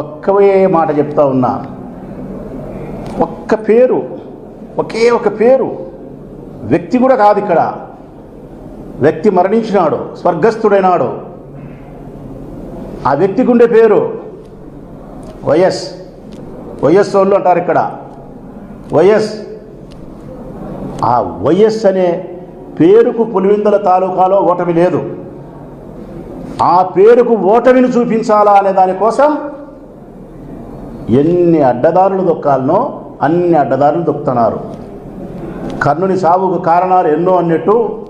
ఒక్కవే మాట చెప్తా ఉన్నా ఒక్క పేరు ఒకే ఒక పేరు వ్యక్తి కూడా కాదు ఇక్కడ. వ్యక్తి మరణించినాడు స్వర్గస్థుడైనాడు. ఆ వ్యక్తికి ఉండే పేరు వైఎస్ వైఎస్ వాళ్ళు అంటారు ఇక్కడ. వైఎస్ ఆ వైఎస్ అనే పేరుకు పులివిందల తాలూకాలో ఓటమి లేదు. ఆ పేరుకు ఓటమిని చూపించాలా అనే దానికోసం ఎన్ని అడ్డదారులు దొక్కాలనో అన్ని అడ్డదారులు దొక్కుతున్నారు. కర్ణుని సావుకు కారణాలు ఎన్నో అన్నట్టు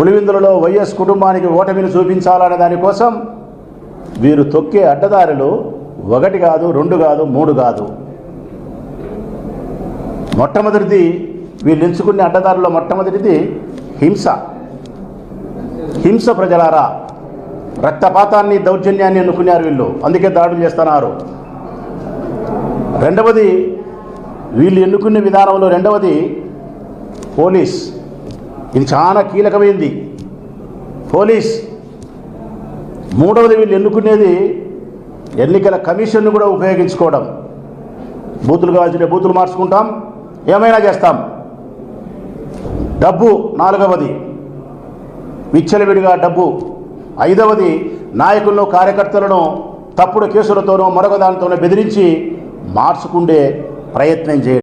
పులివిందులలో వైఎస్ కుటుంబానికి ఓటమిని చూపించాలనే దానికోసం వీరు తొక్కే అడ్డదారులు ఒకటి కాదు రెండు కాదు మూడు కాదు. మొట్టమొదటిది వీళ్ళు ఎంచుకునే అడ్డదారుల్లో మొట్టమొదటిది హింస. హింస ప్రజలారా. రక్తపాతాన్ని దౌర్జన్యాన్ని ఎన్నుకున్నారు వీళ్ళు. అందుకే దాడులు చేస్తున్నారు. రెండవది వీళ్ళు ఎన్నుకునే విధానంలో రెండవది పోలీస్. ఇది చాలా కీలకమైంది. పోలీస్. మూడవది వీళ్ళు ఎన్నుకునేది ఎన్నికల కమిషన్ను కూడా ఉపయోగించుకోవడం. బూతులు కావాల్సిన బూతులు మార్చుకుంటాం ఏమైనా చేస్తాం. డబ్బు నాలుగవది విచ్చలవిడిగా డబ్బు ఐదవది నాయకులను కార్యకర్తలను తప్పుడు కేసులతోనో మరొక దానితోనో బెదిరించి మార్చుకుండే ప్రయత్నం చేయడం.